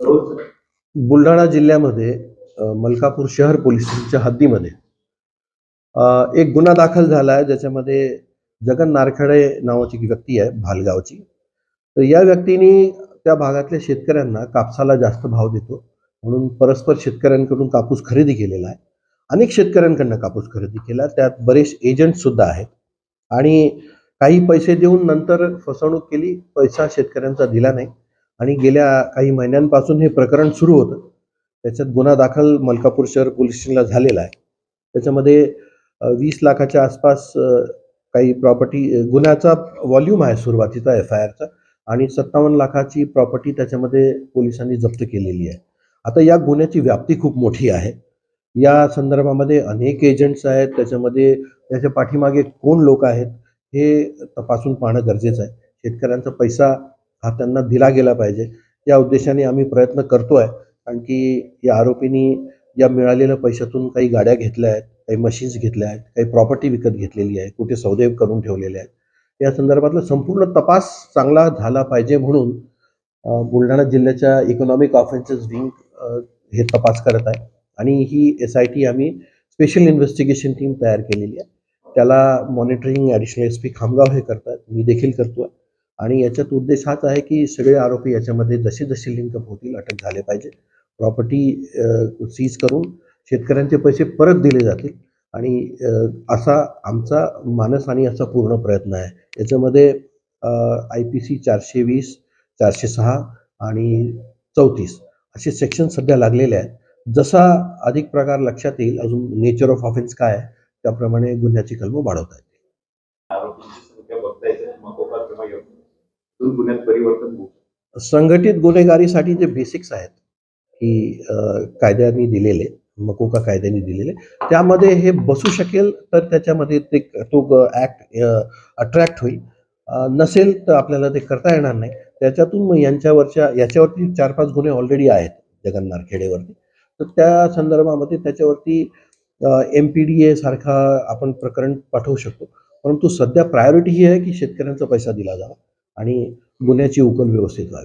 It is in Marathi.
बुलढाणा जिल्ह्यामध्ये मलकापूर शहर पोलिसांच्या हद्दीमध्ये एक गुन्हा दाखल झाला आहे ज्याच्यामध्ये जगन नारखेडे नावाची एक व्यक्ती आहे भालगावची. तर या व्यक्तीने त्या भागातल्या शेतकऱ्यांना कापसाला जास्त भाव देतो म्हणून परस्पर शेतकऱ्यांकडून कापूस खरेदी केलेला आहे. अनेक शेतकऱ्यांकडनं कापूस खरेदी केला त्यात बरेच एजंट सुद्धा आहेत. आणि काही पैसे देऊन नंतर फसवणूक केली पैसा शेतकऱ्यांचा दिला नाही. आणि गेल्या काही महिन्यांपासून हे प्रकरण सुरू होतं. त्याच्यात गुन्हा दाखल मलकापूर शहर पोलीस स्टेशनला झालेला आहे. त्याच्यामध्ये वीस लाखाच्या आसपास काही प्रॉपर्टी गुन्ह्याचा व्हॉल्यूम आहे सुरुवातीचा एफ आय आरचा आणि सत्तावन्न लाखाची प्रॉपर्टी त्याच्यामध्ये पोलिसांनी जप्त केलेली आहे. आता या गुन्ह्याची व्याप्ती खूप मोठी आहे. या संदर्भामध्ये अनेक एजंट्स आहेत. त्याच्यामध्ये त्याच्या पाठीमागे कोण लोक आहेत हे तपासून पाहणं गरजेचं आहे. शेतकऱ्यांचा पैसा हा त्यांना दिला गेला पाहिजे. या उद्देशाने आम्ही प्रयत्न करतो आहे कारण की या आरोपींनी या मिळालेल्या पैशातून काही गाड्या घेतल्या आहेत काही मशीन्स घेतल्या आहेत काही प्रॉपर्टी विकत घेतलेली आहे कुठे सौदे करून ठेवलेले आहेत. या संदर्भातला संपूर्ण तपास चांगला झाला पाहिजे म्हणून बुलढाणा जिल्ह्याच्या इकॉनॉमिक ऑफेन्सेस विंग हे तपास करत आहे. आणि ही एस आय टी आम्ही स्पेशल इन्व्हेस्टिगेशन टीम तयार केलेली आहे. त्याला monitoring additional S P Khamgaon हे करतात. मी देखील करतो आहे आणि याच्यात उद्देश हाच आहे की सगळे आरोपी याच्यामध्ये जसे जसे लिंकअप होतील अटक झाले पाहिजे. प्रॉपर्टी सीज करून शेतकऱ्यांचे पैसे परत दिले जातील. आणि असा आमचा मानस आणि असा पूर्ण प्रयत्न आहे. याच्यामध्ये आय पी सी चारशे वीस चारशे सहा आणि चौतीस असे सेक्शन सध्या लागलेले आहेत. जसा अधिक प्रकार लक्षात येईल अजून नेचर ऑफ ऑफेन्स काय आहे त्याप्रमाणे गुन्ह्याची कलमं वाढवत आहेत दोन गुन्ह्यात परिवर्तन होऊ संघटित गुन्हेगारीसाठी जे बेसिक्स आहेत की कायद्याने दिलेले मकोका कायद्याने दिलेले त्यामध्ये हे बसू शकेल तर त्याच्यामध्ये ते तो ऍक्ट अट्रॅक्ट होईल. नसेल तर आपल्याला ते करता येणार नाही. त्याच्यातून मग यांच्यावरच्या याच्यावरती चार पाच गुन्हे ऑलरेडी आहेत जगन्नाथ खेडेवरती तर त्या संदर्भामध्ये त्याच्यावरती एम पी डी ए सारखा आपण प्रकरण पाठवू शकतो. परंतु सध्या प्रायोरिटी ही आहे की शेतकऱ्यांचा पैसा दिला जावा. आणि गुन्ह्याची उकल व्यवस्थित व्हावी.